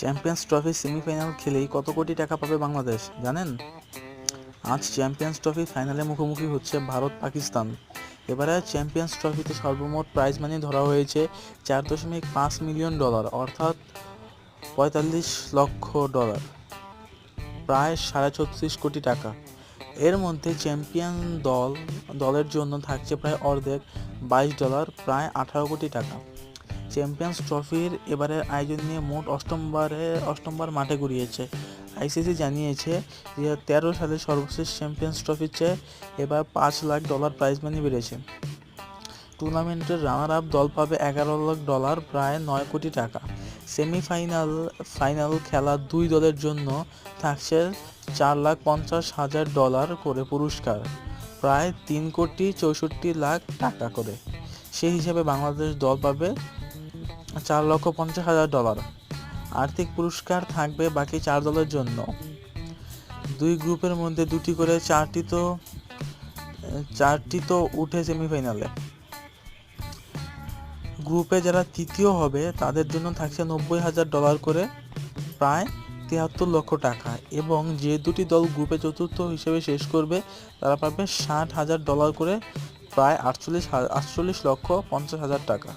Champions trophy semifinal খেলেই কত কোটি টাকা পাবে বাংলাদেশ, জানেন? আজ চ্যাম্পিয়ন্স ট্রফি ফাইনালে মুখোমুখি হচ্ছে ভারত পাকিস্তান। এবারে চ্যাম্পিয়ন্স ট্রফিতে সর্বমোট প্রাইজ মানি ধরা হয়েছে চার দশমিক পাঁচ মিলিয়ন ডলার অর্থাৎ পঁয়তাল্লিশ লক্ষ ডলার প্রায় সাড়ে ছত্রিশ কোটি টাকা। এর মধ্যে চ্যাম্পিয়ন দল, দলের জন্য থাকছে প্রায় অর্ধেক, বাইশ ডলার প্রায় আঠারো কোটি টাকা। চ্যাম্পিয়ন্স ট্রফির এবারের আয়োজন নিয়ে মোট অষ্টমবারে, অষ্টমবার মাঠে গড়িয়েছে। আইসিসি জানিয়েছে দু হাজার তেরো সালে সর্বশেষ চ্যাম্পিয়ন্স ট্রফির চেয়ে এবার পাঁচ লাখ ডলার প্রাইজ মানি বেড়েছে। টুর্নামেন্টের রানার আপ দল পাবে এগারো লাখ ডলার, প্রায় নয় কোটি টাকা। সেমিফাইনাল, ফাইনাল খেলা দুই দলের জন্য থাকছে চার লাখ পঞ্চাশ হাজার ডলার করে পুরস্কার, প্রায় তিন কোটি চৌষট্টি লাখ টাকা করে। সেই হিসাবে বাংলাদেশ দল পাবে চার লক্ষ পঞ্চাশ হাজার ডলার। আর্থিক পুরস্কার থাকবে বাকি চার দলের জন্য। দুই গ্রুপের মধ্যে দুটি করে চারটি তো চারটি তো উঠে সেমিফাইনালে। গ্রুপে যারা তৃতীয় হবে, তাদের জন্য থাকছে নব্বই হাজার ডলার করে প্রায় তিয়াত্তর লক্ষ টাকা। এবং যে দুটি দল গ্রুপে চতুর্থ হিসেবে শেষ করবে, তারা পাবে ষাট হাজার ডলার করে প্রায় আটচল্লিশ আটচল্লিশ লক্ষ পঞ্চাশ হাজার টাকা।